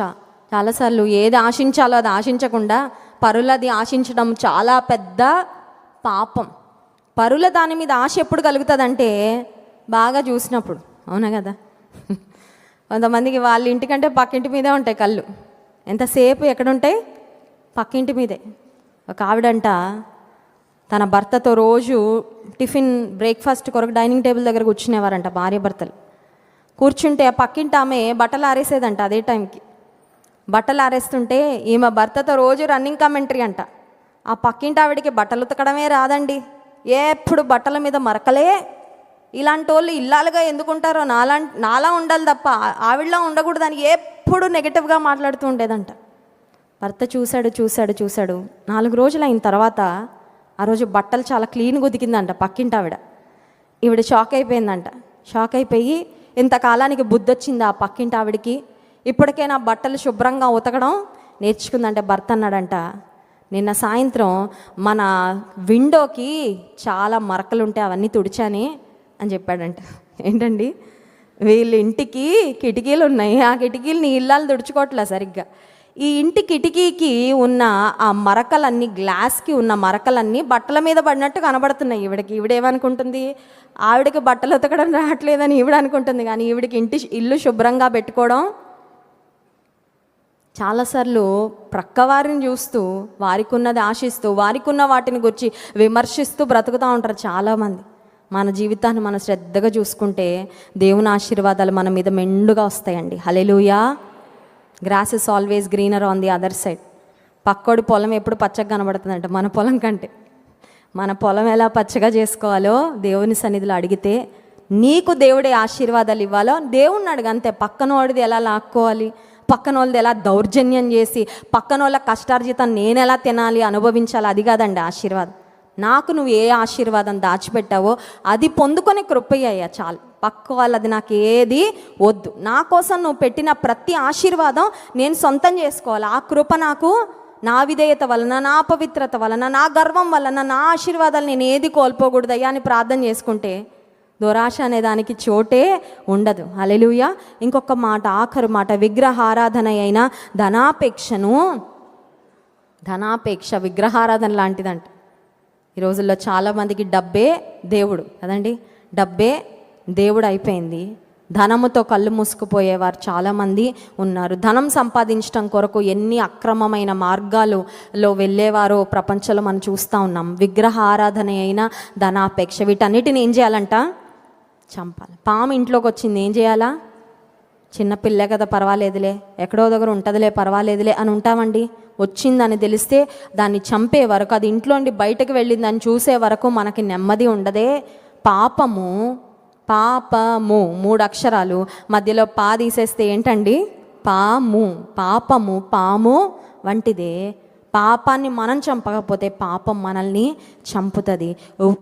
ఆశ. చాలాసార్లు ఏది ఆశించాలో అది ఆశించకుండా పరులది ఆశించడం చాలా పెద్ద పాపం. పరుల దాని మీద ఆశ ఎప్పుడు కలుగుతుందంటే బాగా చూసినప్పుడు. అవునా కదా? కొంతమందికి వాళ్ళ ఇంటికంటే పక్కింటి మీదే ఉంటాయి కళ్ళు. ఎంతసేపు ఎక్కడుంటాయి? పక్కింటి మీదే. ఒక ఆవిడంట తన భర్తతో రోజు టిఫిన్ బ్రేక్ఫాస్ట్ కొరకు డైనింగ్ టేబుల్ దగ్గర కూర్చునేవారంట భార్య భర్తలు. కూర్చుంటే ఆ పక్కింటి ఆమె బట్టలు ఆరేసేదంట అదే టైంకి. బట్టలు ఆరేస్తుంటే ఈమె భర్తతో రోజు రన్నింగ్ కామెంటరీ అంట. ఆ పక్కింటి ఆవిడకి బట్టలు ఉతకడమే రాదండి. ఎప్పుడు బట్టల మీద మరకలే? ఇలాంటి వాళ్ళు ఇల్లాలుగా ఎందుకుంటారో నాలా నాలా ఉండాలి తప్ప ఆవిడలా ఉండకూడదని ఎప్పుడు నెగిటివ్గా మాట్లాడుతూ ఉండేదంట. భర్త చూశాడు చూశాడు చూశాడు. నాలుగు రోజులు అయిన తర్వాత ఆ రోజు బట్టలు చాలా క్లీన్గా ఉతికిందంట పక్కింటి ఆవిడ ఈవిడ షాక్ అయిపోయిందంట. షాక్ అయిపోయి ఇంతకాలానికి బుద్ధి వచ్చింది ఆ పక్కింటి ఆవిడకి ఇప్పటికైనా బట్టలు శుభ్రంగా ఉతకడం నేర్చుకుందంటే భర్త అన్నాడంట. నిన్న సాయంత్రం మన విండోకి చాలా మరకలు ఉంటాయి అవన్నీ తుడిచాని అని చెప్పాడంట. ఏంటండి? వీళ్ళ ఇంటికి కిటికీలు ఉన్నాయి. ఆ కిటికీలు నీ ఇల్లాలు తుడుచుకోవట్లే సరిగ్గా. ఈ ఇంటి కిటికీకి ఉన్న ఆ మరకలన్నీ గ్లాస్కి ఉన్న మరకలన్నీ బట్టల మీద పడినట్టు కనబడుతున్నాయి. ఈవిడకి ఈవిడేమనుకుంటుంది ఆవిడకి బట్టలు ఉతకడం రావట్లేదని ఈవిడ అనుకుంటుంది. కానీ ఈవిడికి ఇంటి ఇల్లు శుభ్రంగా పెట్టుకోవడం చాలాసార్లు ప్రక్కవారిని చూస్తూ వారికి ఉన్నది ఆశిస్తూ వారికి ఉన్న వాటిని గురించి విమర్శిస్తూ బ్రతుకుతూ ఉంటారు చాలామంది. మన జీవితాన్ని మనం శ్రద్ధగా చూసుకుంటే దేవుని ఆశీర్వాదాలు మన మీద మెండుగా వస్తాయండి. Hallelujah grass is always greener on the other side పక్కోడి పొలం ఎప్పుడు పచ్చగా కనబడుతుందంట మన పొలం కంటే. మన పొలం ఎలా పచ్చగా చేసుకోవాలో దేవుని సన్నిధిలో అడిగితే నీకు దేవుడే ఆశీర్వాదాలు ఇవ్వాలో దేవుణ్ణి అడుగు అంతే. పక్కన వాడిది ఎలా లాక్కోవాలి? పక్కన వాళ్ళది ఎలా దౌర్జన్యం చేసి పక్కన వాళ్ళ కష్టార్జితం నేను ఎలా తినాలి అనుభవించాలి అది కాదండి ఆశీర్వాదం. నాకు నువ్వు ఏ ఆశీర్వాదం దాచిపెట్టావో అది పొందుకొని కృపయ్యా చాలు. పక్క వాళ్ళది నాకు ఏది వద్దు. నా కోసం నువ్వు పెట్టిన ప్రతి ఆశీర్వాదం నేను సొంతం చేసుకోవాలి. ఆ కృప నాకు నా విధేయత వలన నా పవిత్రత వలన నా గర్వం వలన నా ఆశీర్వాదాలు నేను ఏది కోల్పోకూడదయ్యా అని ప్రార్థన చేసుకుంటే దురాశ అనే దానికి చోటే ఉండదు. అలెలుయ ఇంకొక మాట ఆఖరు మాట విగ్రహారాధన అయిన ధనాపేక్షను ధనాపేక్ష విగ్రహారాధన లాంటిదంట. ఈ రోజుల్లో చాలామందికి డబ్బే దేవుడు. కదండి డబ్బే దేవుడు అయిపోయింది. ధనముతో కళ్ళు మూసుకుపోయేవారు చాలామంది ఉన్నారు. ధనం సంపాదించడం కొరకు ఎన్ని అక్రమమైన మార్గాలులో వెళ్ళేవారో ప్రపంచంలో మనం చూస్తూ ఉన్నాం. విగ్రహ ఆరాధన అయిన ధనాపేక్ష. వీటన్నిటిని ఏం చేయాలంట? చంపాలి. పాము ఇంట్లోకి వచ్చింది ఏం చేయాలా? చిన్న పిల్లే కదా పర్వాలేదులే. ఎక్కడో దగ్గర ఉంటుందిలే పర్వాలేదులే అని ఉంటామండి. వచ్చిందని తెలిస్తే దాన్ని చంపే వరకు అది ఇంట్లోండి బయటకు వెళ్ళిందని చూసే వరకు మనకి నెమ్మది ఉండదే. పాపము పాపము మూడు అక్షరాలు. మధ్యలో పా తీసేస్తే ఏంటండి? పాము పాపము పాము వంటిదే. పాపాన్ని మనం చంపకపోతే పాపం మనల్ని చంపుతుంది.